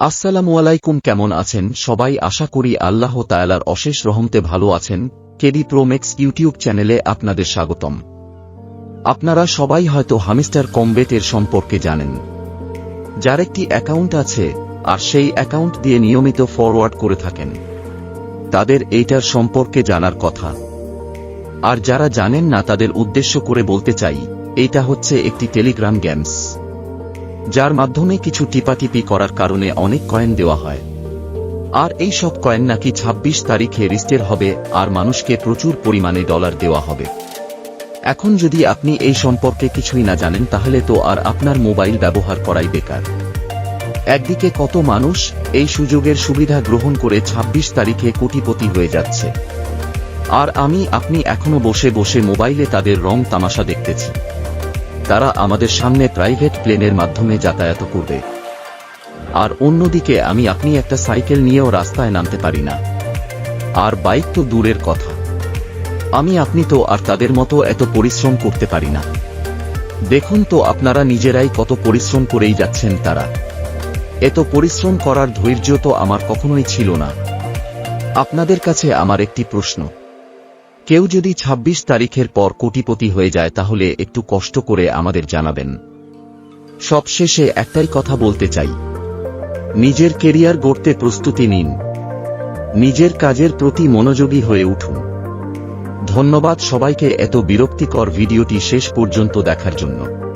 আসসালামু আলাইকুম, কেমন আছেন? সবাই আশা করি আল্লাহ তায়ালার অশেষ রহমতে ভালো আছেন। কেডি প্রোমেক্স ইউটিউব চ্যানেলে আপনাদের স্বাগতম। আপনারা সবাই হয়তো হামিস্টার কমবেটের সম্পর্কে জানেন। যার একটি অ্যাকাউন্ট আছে, আর সেই অ্যাকাউন্ট দিয়ে নিয়মিত ফরওয়ার্ড করে থাকেন। তাদের এইটার সম্পর্কে জানার কথা। আর যারা জানেন না, তাদের উদ্দেশ্য করে বলতে চাই, এইটা হচ্ছে একটি টেলিগ্রাম গেমস। যার মাধ্যমে কিছু টিপাটিপি করার কারণে অনেক কয়েন দেওয়া হয়। আর এই সব কয়েন নাকি ২৬ তারিখে রিস্টের হবে, আর মানুষকে প্রচুর পরিমাণে ডলার দেওয়া হবে। এখন যদি আপনি এই সম্পর্কে কিছুই না জানেন, তাহলে তো আর আপনার মোবাইল ব্যবহার করাই বেকার। একদিকে কত মানুষ এই সুযোগের সুবিধা গ্রহণ করে ২৬ তারিখে কোটিপতি হয়ে যাচ্ছে। আর আমি, আপনি এখনও বসে বসে মোবাইলে তাদের রং তামাশা দেখতেছি। তারা আমাদের সামনে প্রাইভেট প্লেনের মাধ্যমে যাতায়াত করবে। আর অন্যদিকে আমি আপনি একটা সাইকেল নিয়েও রাস্তায় নামতে পারি না। আর বাইক তো দূরের কথা। আমি আপনি তো আর তাদের মতো এত পরিশ্রম করতে পারি না। দেখুন তো আপনারা নিজেরাই কত পরিশ্রম করেই যাচ্ছেন তারা। এত পরিশ্রম করার ধৈর্য তো আমার কখনোই ছিল না। আপনাদের কাছে আমার একটি প্রশ্ন। কেউ যদি ২৬ তারিখের পর কোটিপতি হয়ে যায় তাহলে একটু কষ্ট করে আমাদের জানাবেন। সবশেষে একটাই কথা বলতে চাই। নিজের কেরিয়ার গড়তে প্রস্তুতি নিন। নিজের কাজের প্রতি মনোযোগী হয়ে উঠুন। ধন্যবাদ সবাইকে এত বিরক্তিকর ভিডিওটি শেষ পর্যন্ত দেখার জন্য।